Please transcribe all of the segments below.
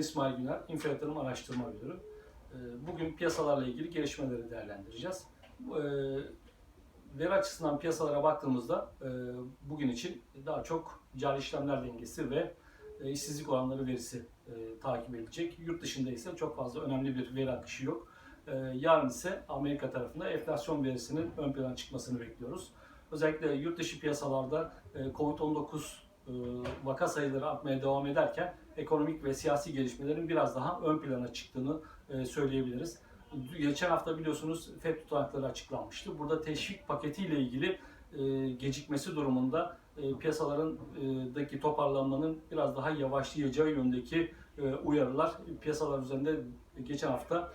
Kara, Info Yatırım Araştırma Müdürü. Ee, Bugün piyasalarla ilgili gelişmeleri değerlendireceğiz. Ee, Veri açısından piyasalara baktığımızda e, bugün için daha çok cari işlemler dengesi ve e, işsizlik oranları verisi e, takip edilecek. Yurt dışında ise çok fazla önemli bir veri akışı yok. Yarın ise Amerika tarafında enflasyon verisinin ön plana çıkmasını bekliyoruz. Özellikle yurt dışı piyasalarda e, Covid-19 e, vaka sayıları artmaya devam ederken ekonomik ve siyasi gelişmelerin biraz daha ön plana çıktığını e, söyleyebiliriz. Geçen hafta biliyorsunuz FED tutanakları açıklanmıştı. Burada teşvik paketiyle ilgili e, gecikmesi durumunda e, piyasalarındaki toparlanmanın biraz daha yavaşlayacağı yönündeki uyarılar piyasalar üzerinde geçen hafta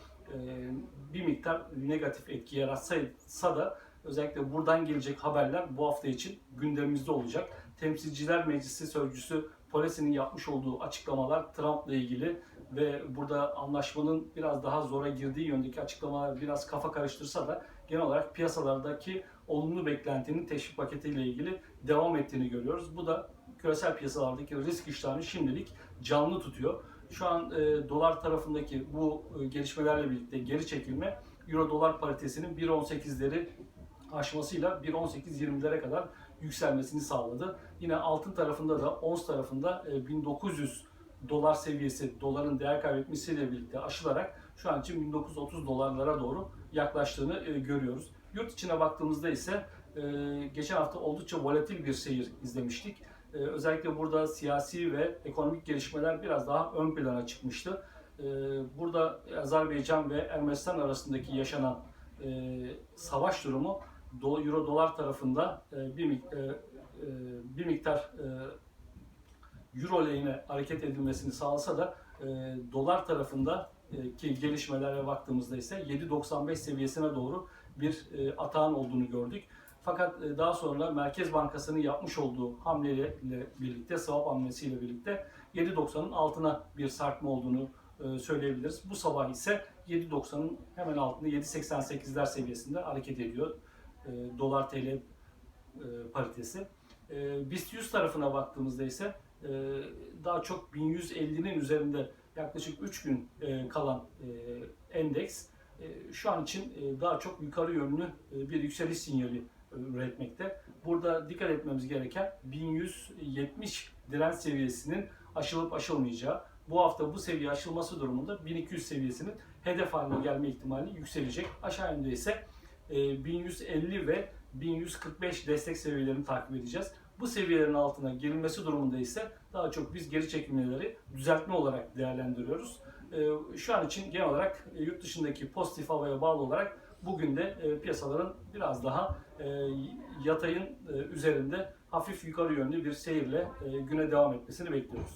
bir miktar negatif etki yaratsa da özellikle buradan gelecek haberler bu hafta için gündemimizde olacak. Temsilciler Meclisi Sözcüsü Pelosi'nin yapmış olduğu açıklamalar Trump'la ilgili ve burada anlaşmanın biraz daha zora girdiği yöndeki açıklamalar biraz kafa karıştırsa da genel olarak piyasalardaki olumlu beklentinin teşvik paketiyle ilgili devam ettiğini görüyoruz. Bu da küresel piyasalardaki risk iştahını şimdilik canlı tutuyor. Şu an e, dolar tarafındaki bu e, gelişmelerle birlikte geri çekilme Euro dolar paritesinin 1.18'leri aşmasıyla 1.18-20'lere kadar yükselmesini sağladı. Yine altın tarafında da ons tarafında e, 1900 dolar seviyesi doların değer kaybetmesiyle birlikte aşılarak şu an için 1930 dolarlara doğru yaklaştığını e, görüyoruz. Yurt içine baktığımızda ise e, geçen hafta oldukça volatil bir seyir izlemiştik. E, özellikle burada siyasi ve ekonomik gelişmeler biraz daha ön plana çıkmıştı. E, burada Azerbaycan ve Ermenistan arasındaki yaşanan e, savaş durumu do, Euro dolar tarafında e, bir, e, e, bir miktar e, Euro lehine hareket edilmesini sağlasa da dolar tarafında ki gelişmelere baktığımızda ise 7.95 seviyesine doğru bir atağın olduğunu gördük. Fakat daha sonra Merkez Bankası'nın yapmış olduğu hamleyle birlikte, swap hamlesiyle birlikte 7.90'ın altına bir sarkma olduğunu söyleyebiliriz. Bu sabah ise 7.90'ın hemen altında 7.88'ler seviyesinde hareket ediyor e, dolar TL e, paritesi. E, BIST 100 tarafına baktığımızda ise e, daha çok 1150'nin üzerinde yaklaşık 3 gün e, kalan e, endeks e, şu an için e, daha çok yukarı yönlü e, bir yükseliş sinyali e, üretmekte. Burada dikkat etmemiz gereken 1170 direnç seviyesinin aşılıp aşılmayacağı. Bu hafta bu seviye aşılması durumunda 1200 seviyesinin hedef haline gelme ihtimali yükselecek. Aşağı yönde ise 1150 ve 1145 destek seviyelerini takip edeceğiz. Bu seviyelerin altına girilmesi durumunda ise daha çok biz geri çekilmeleri düzeltme olarak değerlendiriyoruz. E, Şu an için genel olarak e, yurt dışındaki pozitif havaya bağlı olarak bugün de e, piyasaların biraz daha e, yatayın e, üzerinde hafif yukarı yönlü bir seyirle e, güne devam etmesini bekliyoruz.